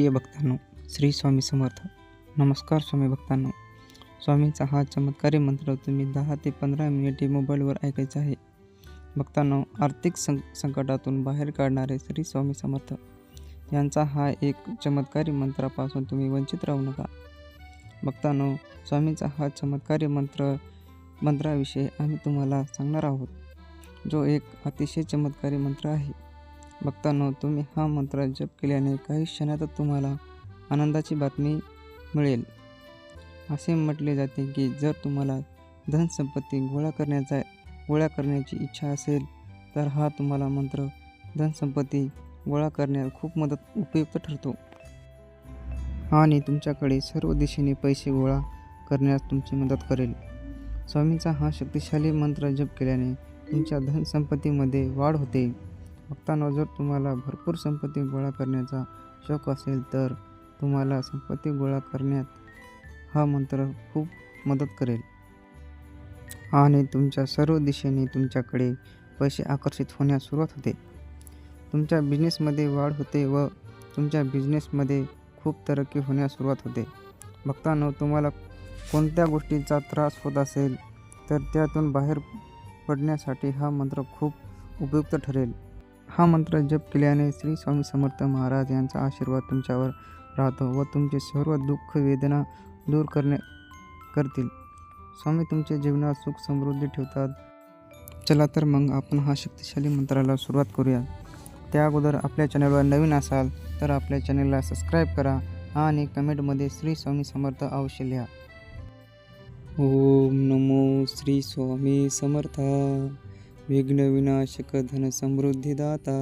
प्रिय भक्तांनो श्री स्वामी समर्थ. नमस्कार स्वामी भक्तांनो. स्वामींचा हा चमत्कारी मंत्र तुम्ही दहा ते पंधरा मिनिटे मोबाईलवर ऐकायचा आहे. भक्तांनो आर्थिक सं संकटातून बाहेर काढणारे श्री स्वामी समर्थ यांचा हा एक चमत्कारी मंत्रापासून तुम्ही वंचित राहू नका. भक्तांनो स्वामींचा हा चमत्कारी मंत्र मंत्राविषयी आम्ही तुम्हाला सांगणार आहोत जो एक अतिशय चमत्कारी मंत्र आहे. भक्तांनो तुम्ही हा मंत्र जप केल्याने काही क्षणातच तुम्हाला आनंदाची बातमी मिळेल. असे म्हटले जाते की जर तुम्हाला धनसंपत्ती गोळा करण्याचा गोळा करण्याची इच्छा असेल तर हा तुम्हाला मंत्र धनसंपत्ती गोळा करण्यात खूप मदत उपयुक्त ठरतो. आणि तुमच्याकडे सर्व दिशेने पैसे गोळा करण्यास तुमची मदत करेल. स्वामींचा हा शक्तिशाली मंत्र जप केल्याने तुमच्या धनसंपत्तीमध्ये वाढ होते. भक्तांनो जर तुम्हाला भरपूर संपत्ती गोळा करण्याचा शौक असेल तर तुम्हाला संपत्ती गोळा करण्यात हा मंत्र खूप मदत करेल. आणि तुमच्या सर्व दिशेने तुमच्याकडे पैसे आकर्षित होण्यास सुरुवात होते. तुमच्या बिझनेसमध्ये वाढ होते व तुमच्या बिझनेसमध्ये खूप तरक्की होण्यास सुरुवात होते. भक्तांनो तुम्हाला कोणत्या गोष्टीचा त्रास होत असेल तर त्यातून बाहेर पडण्यासाठी हा मंत्र खूप उपयुक्त ठरेल. हा मंत्र जप केल्याने श्री स्वामी समर्थ महाराज यांचा आशीर्वाद तुमच्यावर राहतो व तुमचे सर्व दुःख वेदना दूर करणे करतील. स्वामी तुमच्या जीवनात सुख समृद्धी ठेवतात. चला तर मग आपण हा शक्तिशाली मंत्राला सुरुवात करूया. त्या अगोदर आपल्या चॅनलवर नवीन असाल तर आपल्या चॅनलला सबस्क्राईब करा आणि कमेंटमध्ये श्री स्वामी समर्थ अवश्य लिहा. ओम नमो श्री स्वामी समर्था. विघ्न विनाशक धन समृद्धिदाता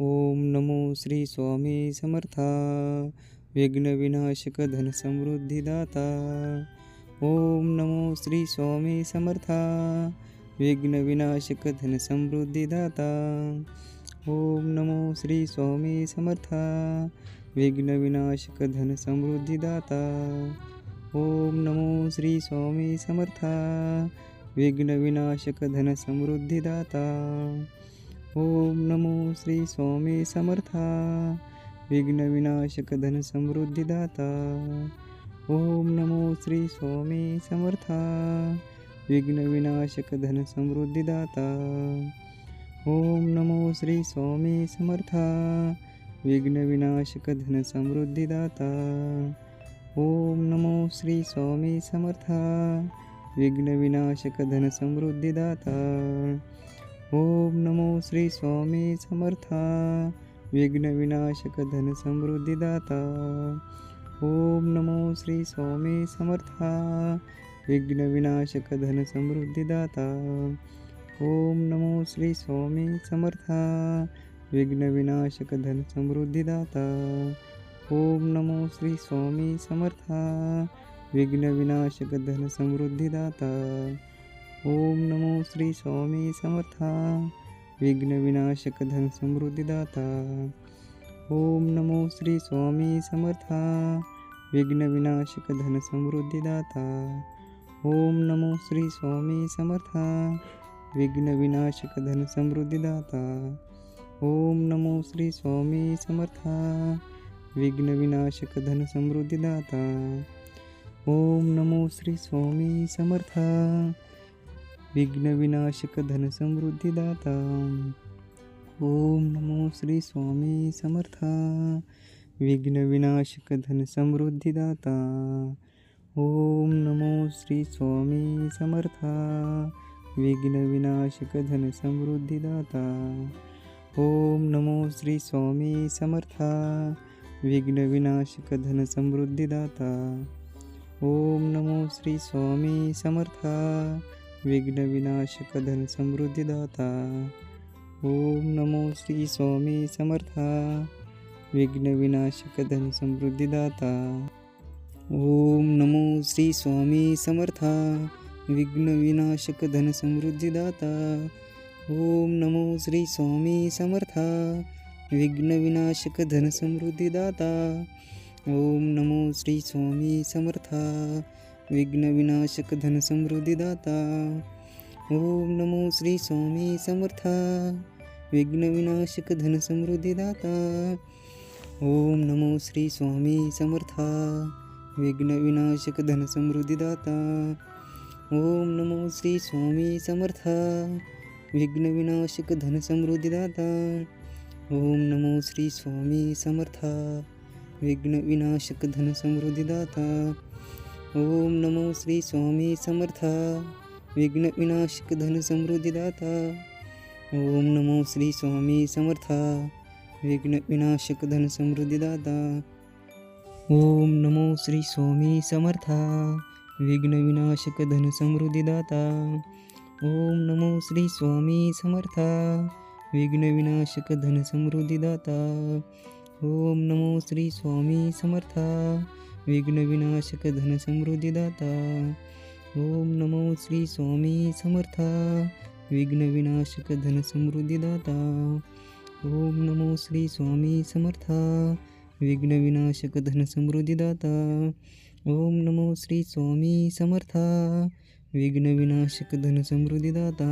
ओम नमो श्री स्वामी समर्था। विघ्न विनाशक धन समृद्धिदाता ओम नमो श्री स्वामी समर्था। विघ्न विनाशक धन समृद्धिदाता ओम नमो श्री स्वामी समर्था। विघ्न विनाशक धन समृद्धिदाता ओम नमो श्री स्वामी समर्था। विघ्न विनाशक धन समृद्धिदाता ओम नमो श्री स्वामी समर्था। विघ्न विनाशक धन समृद्धिदाता ओम नमो श्री स्वामी समर्था। विघ्न विनाशक धन समृद्धिदाता ओम नमो श्री स्वामी समर्था। विघ्न विनाशक धन समृद्धिदाता ओम नमो श्री स्वामी समर्था। विघ्न विनाशक धन समृद्धिदाता ओम नमो श्री स्वामी समर्था। विघ्न विनाशक धन समृद्धिदाता ओम नमो श्री स्वामी समर्था। विघ्न विनाशक धन समृद्धिदाता ओम नमो श्री स्वामी समर्था। विघ्न विनाशक धन समृद्धिदाता ओम नमो श्री स्वामी समर्था। विघ्न विनाशक धन समृद्धिदाता ओम नमो श्री स्वामी समर्था। विघ्न विनाशक धन समृद्धिदाता ओम नमो श्री स्वामी समर्था। विघ्न विनाशक धन समृद्धिदाता ओम नमो श्री स्वामी समर्था। विघ्न विनाशक धन समृद्धिदाता ओम नमो श्री स्वामी समर्था। विघ्न विनाशक धन समृद्धिदाता ओम नमो श्री स्वामी समर्थ। विघ्न विनाशक धन समृद्धिदाता ओम नमो श्री स्वामी समर्थ। विघ्न विनाशक धन समृद्धिदाता ओम नमो श्री स्वामी समर्था। विघ्न विनाशक धन समृद्धिदाता ओम नमो श्री स्वामी समर्थ। विघ्न विनाशक धन समृद्धिदाता ओम नमो श्री स्वामी समर्था। विघ्न विनाशक धन समृद्धिदाता ओम नमो श्री स्वामी समर्था। विघ्न विनाशक धन समृद्धिदाता ओम नमो श्री स्वामी समर्था। विघ्न विनाशक धन समृद्धिदाता ओम नमो श्री स्वामी समर्था। विघ्न विनाशक धन समृद्धिदाता ओम नमो श्री स्वामी समर्था विघ्न विनाशक धन समृद्धिदाता ओम नमो श्री स्वामी समर्था विघ्न विनाशक धन समृद्धिदाता ओम नमो श्री स्वामी समर्था विघ्न विनाशक धन समृद्धिदाता ओम नमो श्री स्वामी समर्था विघ्न विनाशक धन समृद्धिदाता ओम नमो श्री स्वामी समर्था विघ्न विनाशक धन समृद्धिदाता ओम नमो श्री स्वामी समर्था। विघ्न विनाशक धन समृद्धिदाता ओम नमो श्री स्वामी समर्था। विघ्न विनाशक धन समृद्धिदाता ओम नमो श्री स्वामी समर्था। विघ्न विनाशक धन समृद्धिदाता ओम नमो श्री स्वामी समर्था। विघ्न विनाशक धन समृद्धिदाता ओम नमो श्री स्वामी समर्था। विघ्न विनाशक धन समृद्धिदाता ओम नमो श्री स्वामी समर्था। विघ्न विनाशक धन समृद्धिदाता ओम नमो श्री स्वामी समर्था। विघ्न विनाशक धन समृद्धिदाता ओम नमो श्री स्वामी समर्था। विघ्न विनाशक धन समृद्धिदाता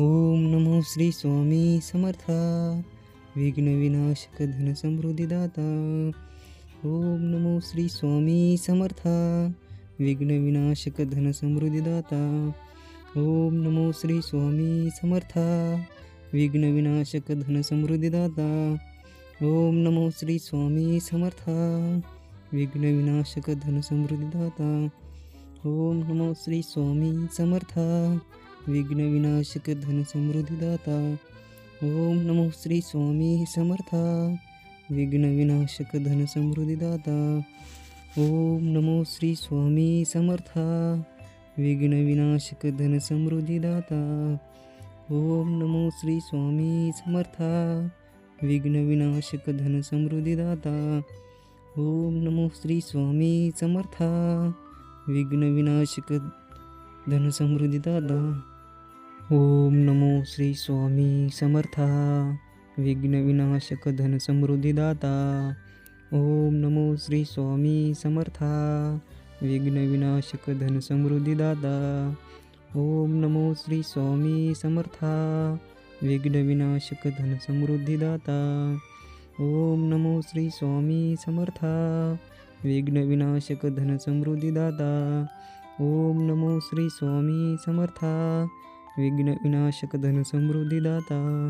ओम नमो श्री स्वामी समर्था। विघ्न विनाशक धन समृद्धिदाता ओम नमो श्री स्वामी समर्था। विघ्न विनाशक धन समृद्धिदाता ओम नमो श्री स्वामी समर्था। विघ्न विनाशक धन समृद्धिदाता ओम नमो श्री स्वामी समर्था। विघ्न विनाशक धन समृद्धिदाता ओम नमो श्री स्वामी समर्था। विघ्न विनाशक धन समृद्धिदाता ओम नमो श्री स्वामी समर्था. विघ्न विनाशक धन समृद्धिदाता ओम नमो श्री स्वामी समर्था. विघ्न विनाशक धन समृद्धिदाता ओम नमो श्री स्वामी समर्था. विघ्न विनाशक धन समृद्धिदाता ओम नमो श्री स्वामी समर्था. विघ्न विनाशक धन समृद्धिदाता ओम नमो श्री स्वामी समर्था विघ्नविनाशक धनसमृद्धिदाता ओम नमो श्री स्वामी समर्था विघ्नविनाशक धनसमृद्धिदाता समृद्धिदाता ओम नमो श्री स्वामी समर्था विघ्नविनाशक धनसमृद्धिदाता ओम नमो श्री स्वामी समर्था विघ्नविनाशक धनसमृद्धिदाता ओम नमो श्री स्वामी समर्था विघ्न विनाशक धन समृद्धिदाता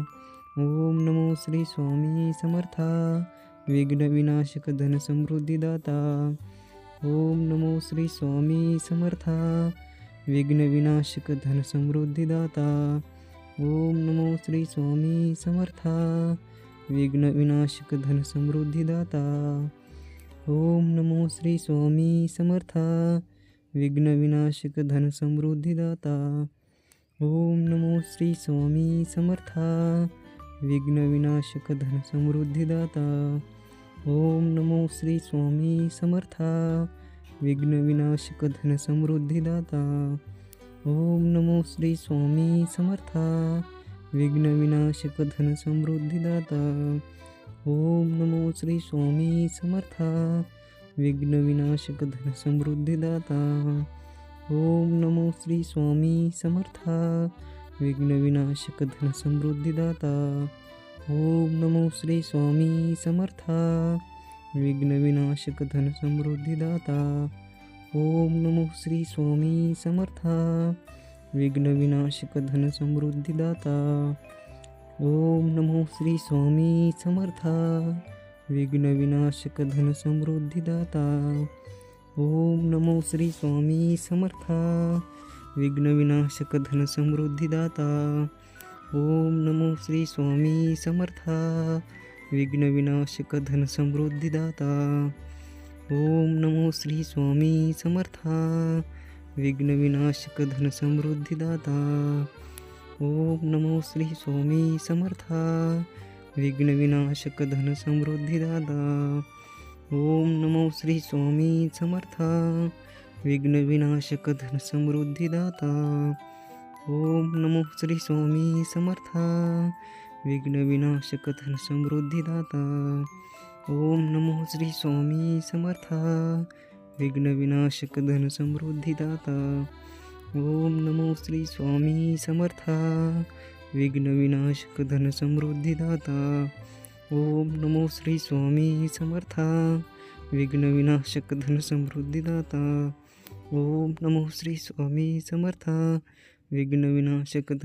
ओम नमो श्री स्वामी समर्था। विघ्न विनाशक धन समृद्धिदाता ओम नमो श्री स्वामी समर्था। विघ्न विनाशक धन समृद्धिदाता ओम नमो श्री स्वामी समर्था। विघ्न विनाशक धन समृद्धिदाता ओम नमो श्री स्वामी समर्था। विघ्न विनाशक धन समृद्धिदाता ओम नमो श्री स्वामी समर्था। विघ्न विनाशक धन समृद्धिदाता ओम नमो श्री स्वामी समर्था। विघ्न विनाशक धन समृद्धिदाता ओम नमो श्री स्वामी समर्था। विघ्न विनाशक धन समृद्धिदाता ओम नमो श्री स्वामी समर्था। विघ्न विनाशक धन समृद्धिदाता ओम नमो श्री स्वामी समर्था, विघ्न विनाशक धन समृद्धिदाता ओम नमो श्री स्वामी समर्था, विघ्न विनाशक धन समृद्धिदाता ओम नमो श्री स्वामी समर्था, विघ्न विनाशक धन समृद्धिदाता ओम नमो श्री स्वामी समर्था, विघ्न विनाशक धन समृद्धिदाता ओम नमो श्री स्वामी समर्था। विघ्न विनाशक धन समृद्धिदाता ओम नमो श्री स्वामी समर्था। विघ्न विनाशक धन समृद्धिदाता ओम नमो श्री स्वामी समर्था। विघ्न विनाशक धन समृद्धिदाता ओम नमो श्री स्वामी समर्था। विघ्न विनाशक धन समृद्धिदाता ओम नमो श्री स्वामी समर्था। विघ्न विनाशक धन समृद्धिदाता ओम नमो श्री स्वामी समर्था। विघ्न विनाशक धन समृद्धिदाता ओम नमो श्री स्वामी समर्था। विघ्न विनाशक धन समृद्धिदाता ओम नमो श्री स्वामी समर्था। विघ्न विनाशक धन समृद्धिदाता ओम नमो श्री स्वामी समर्था। विघ्न विनाशक धन समृद्धिदाता ओम नमो श्री स्वामी समर्था। विघ्नविनाशक